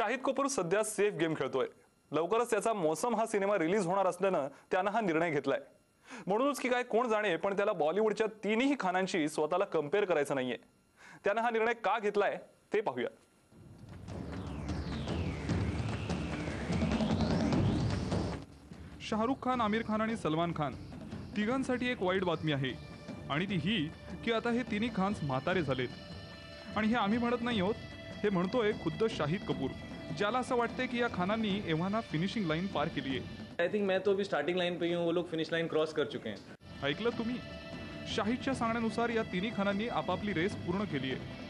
शाहिद कपूर सध्या safe game खेळतोय. लवकरच त्याचा मोसम हा सिनेमा रिलीज होणार असल्यानं त्यानं हा निर्णय घेतलाय. म्हणूनच की काय कोण जाणे पण त्याला बॉलिवूडच्या तिन्ही खानांशी स्वतःला कंपेअर करायचं नाहीये. त्यानं हा निर्णय का घेतलाय ते पाहूया. शाहरुख खान आमिर खान आणि सलमान खान तिघांसाठी एक वाईट बातमी आहे. आणि ती ही की आता हे तिन्ही खान्स म्हातारे झालेत. आणि हे आम्ही म्हणत नाही आहोत हे म्हणतोय खुद्द शाहिद कपूर. ज्याला असं वाटतंय की या खानांनी एव्हाना फिनिशिंग लाईन पार केली आहे आई थिंक मैं तो अभी स्टार्टिंग लाइन पे ही वो लोग फिनिश लाइन क्रॉस कर चुके हैं। ऐकलं तुम्ही? शाहिदच्या सांगण्यानुसार या तिन्ही खानांनी आपापली रेस पूर्ण केली आहे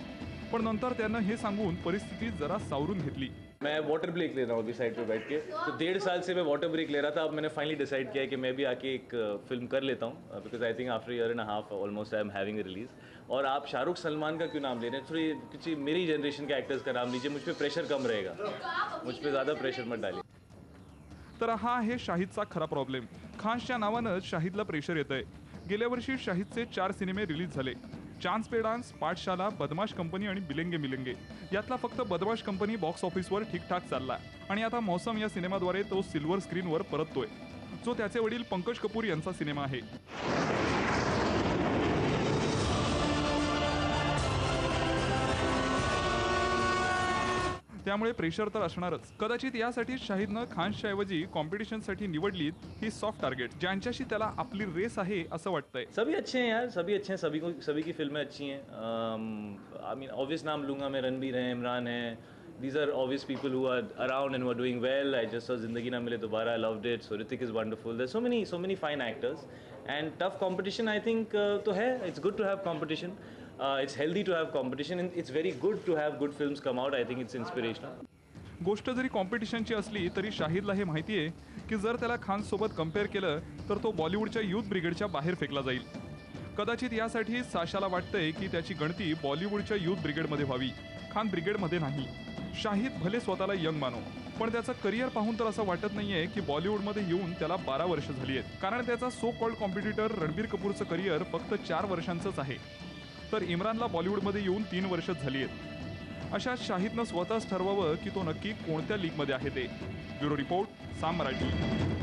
पण नंतर त्यानं हे सांगून परिस्थिती जरा सावरून घेतली. मैं वाटर ब्रेक ले रहा हूँ अभी साइड पे बैठ के। तो डेढ़ साल से मैं वाटर ब्रेक ले रहा था। अब मैंने फाइनली डिसाइड किया है कि मैं भी आके एक फ़िल्म कर लेता हूँ because I think after year and half almost I am having release और आप शाहरुख सलमान का क्यों नाम ले रहे हैं? थोड़ी कुछ मेरी जनरेशन के एक्टर्स का नाम लीजिए मुझ पर प्रेशर कम रहेगा। मुझ पर ज़्यादा प्रेशर मत डालिए। तर हा आहे शाहिदचा खरा प्रॉब्लेम खानच्या नावानं शाहिदला प्रेशर येत आहे गेल्या वर्षी शाहिदचे चार सिनेमे रिलीज़ झाले. चान्स पे डान्स पाठशाला बदमाश कंपनी आणि बिलेंगे मिलेंगे. यातला फक्त बदमाश कंपनी बॉक्स ऑफिसवर ठीकठाक चालला आणि आता मौसम या सिनेमाद्वारे तो सिल्वर स्क्रीनवर परततोय. जो त्याचे वडील पंकज कपूर यांचा सिनेमा आहे. त्यामुळे प्रेशर तर असणारच. कदाचित यासाठी शाहिदनं खानच्या ऐवजी कॉम्पिटिशनसाठी निवडलीत ही सॉफ्ट टार्गेट ज्यांच्याशी त्याला आपली रेस आहे असं वाटतंय. सभी अच्छे हैं यार सभी अच्छे हैं सभी को सभी की फिल्में अच्छी हैं. आई मीन ऑब्वियस नाम लूंगा मैं रणबीर हैं इमरान हैं. These are obvious people who are around and we're doing well I just Zindagi Na Mile Dobara I loved it so Hrithik is wonderful there so many so many fine actors and tough competition I think तो है. It's good to have competition it's healthy to have competition it's very good to have good film come out I think it's inspiration गोष्ट जरी कॉम्पिटिशनची असली तरी शाहिदला हे माहिती आहे की जर त्याला खानसोबत कंपेअर केलं तर तो बॉलिवूडच्या युथ ब्रिगेडच्या बाहेर फेकला जाईल. कदाचित यासाठी साशाला वाटतंय की त्याची गणती बॉलिवूडच्या युथ ब्रिगेडमध्ये व्हावी खान ब्रिगेडमध्ये नाही. शाहिद भले स्वतःला यंग मानो पण त्याचं करिअर पाहून तर असं वाटत नाहीये की बॉलिवूडमध्ये येऊन त्याला बारा वर्ष झाली आहेत. कारण त्याचा सो कॉल्ड कॉम्पिटिटर रणबीर कपूरचं करिअर फक्त चार वर्षांचंच आहे. तर इम्रानला बॉलिवूडमध्ये येऊन तीन वर्षच झाली आहेत. अशा शाहिदनं स्वतःच ठरवावं की तो नक्की कोणत्या लीगमध्ये आहे ते. Bureau report Saam Marathi.